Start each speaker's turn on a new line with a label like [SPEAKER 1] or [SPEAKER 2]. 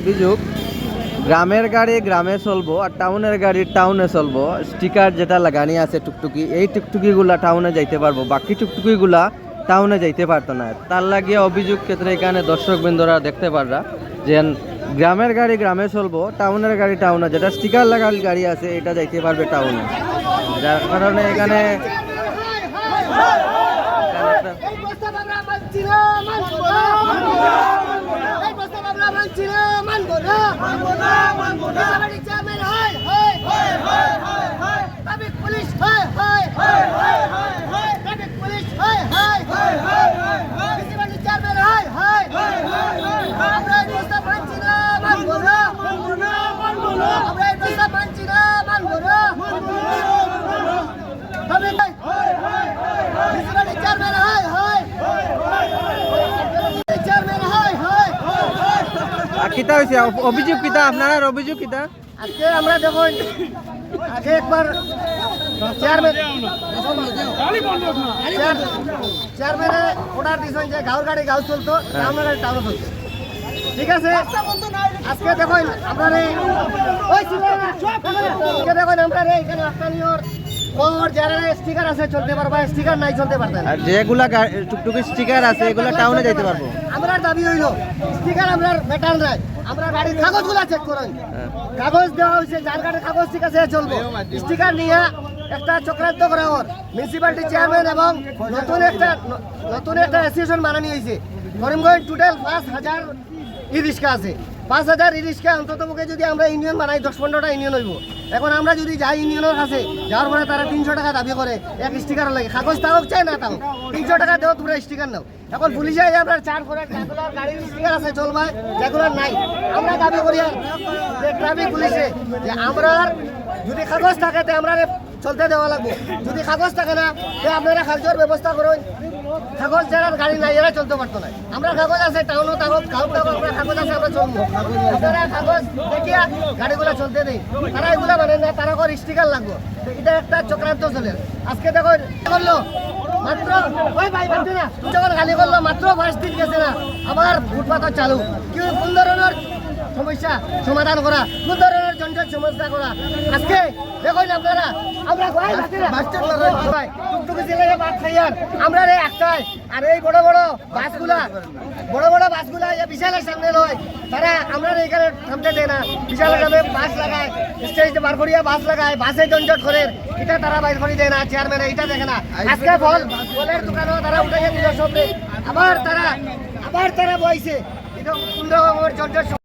[SPEAKER 1] অভিযোগ, গ্রামের গাড়ি গ্রামে চলবো আর টাউনের গাড়ি টাউনে চলবো। স্টিকার যেটা লাগানি আছে টুকটুকি, এই টুকটুকিগুলা টাউনে যাইতে পারব। বাকি টুকটুকিগুলা টাউনে যাইতে পারতো না। তার লাগিয়ে অভিযোগ ক্ষেত্রে এখানে দর্শক বিন্দুরা দেখতে পাররা যে গ্রামের গাড়ি গ্রামে চলবো, টাউনের গাড়ি টাউনে। যেটা স্টিকার লাগাল গাড়ি আছে, এটা যাইতে পারবে টাউনে। যার কারণে এখানে
[SPEAKER 2] আমরা মানবো না মানবো না মানবো না মানবো না আমাদের চেয়ারম্যান হয় হয় হয় হয় হয় ট্রাফিক পুলিশ হয় হয় হয় হয় হয় ট্রাফিক পুলিশ হয় হয় হয় হয় হয় মিউনিসিপালিটি চেয়ারম্যান হয় হয় হয় হয় আমরা এই প্রস্তাব মানছি না মানবো না মানবো না মানবো না আমরা এই প্রস্তাব মানছি না মানবো না মানবো না ট্রাফিক হয় হয় হয় মিউনিসিপালিটি চেয়ারম্যান হয় হয় চেয়ারম্যান হয় হয়
[SPEAKER 1] আর কিতা হয়েছে অভিযোগ কিতা? আপনার অভিযোগ কিতা?
[SPEAKER 2] আজকে আমরা দেখুন আগে একবার চেয়ারম্যান চেয়ারম্যানে অর্ডার দিয়েছেন যে গাঁর গাড়ি গাঁও চলতো টাউনের গাড়ি টাউনে চলতো। ঠিক আছে? আজকে দেখুন আপনার এই। দেখুন আপনার এখানে স্থানীয় কোর যারা স্টিকার আছে চলতে পারবা স্টিকার নাই চলতে পারতেন
[SPEAKER 1] আর যেগুলা টুকটুকি স্টিকার আছে এগুলা টাউনে যাইতে পারব।
[SPEAKER 2] আমরা দাবি হইল স্টিকার আমরা মেটাল নাই। আমরা গাড়ির কাগজগুলা চেক করেন
[SPEAKER 1] হ্যাঁ।
[SPEAKER 2] কাগজ দেওয়া হয়েছে যার গাড়ির কাগজ ঠিক আছে চলবো। স্টিকার নিয়ে একটা চক্রান্ত করা ওর মিউনিসিপালিটি চেয়ারম্যান এবং নতুন একটা নতুন একটা অ্যাসোসিয়েশন বানানি হয়েছে। করিমগঞ্জ টোটাল পাঁচ হাজার ই রিক্সা আছে। পাঁচ হাজার ই রিক্সা অন্তত মুখে যদি আমরা ইউনিয়ন বানাই দশ পনেরোটা ইউনিয়ন হইব। এখন আমরা যদি যাই ইউনিয়নের কাছে, যাওয়ার পরে তারা তিনশো টাকা দাবি করে, এক স্টিকার লাগে। কাগজ তাও চাই না তাও। তিনশো টাকা দেও, তোমরা স্টিকার নাও। এখন পুলিশে আপনার চার করে গাড়ির স্টিকার আছে, চলবে যেগুলার নাই। আমরা দাবি করি আর ট্রাফিক পুলিশে যে আমরা যদি কাগজ থাকে, তো আমরা চলতে দেওয়া লাগবে। যদি কাগজ থাকে না আপনারা খালচর ব্যবস্থা করুন। কাগজ যারা গাড়ি নাই, এরা চলতে পারতো না। আমরা কাগজ আছে, টাউনও কাগজ গাঁও আমরা কাগজ আছে, আমরা চলবো। আপনারা কাগজ দেখিয়া গাড়িগুলো চলতে দেই তারা এগুলা মানে না, তারা করে স্টিকার লাগবে। এটা একটা চক্রান্ত চলে। আজকে দেখো, করল, মাত্র, ওই যখন গালি করল, মাত্র পাঁচ দিন গেছে না, আবার ফুটপাথ চালু। কি কোন ধরনের সমস্যা সমাধান করা কোন ধরনের জঞ্জট সমস্যা করা। আজকে দেখুন আপনারা আমরা টুকটুকি জেলায় খাইয়ার আমরা রে একটাই আর এই বড় বড় বাসগুলা বড় বড় বাসগুলা এই বিশালের সামনে নয় তারা আমরা এখানে থামতে দেয় না। বিশালের নামে বাস লাগায় স্টেজ বার করিয়া বাস লাগায় বাসে জঞ্জট করে। এটা তারা বাইর করে দেয় না চেয়ারম্যান এটা দেখে না। আজকে ফল ফলের দোকানও তারা উঠে দিল সব আবার তারা আবার তারা বইছে। এটা সুন্দর জঞ্জট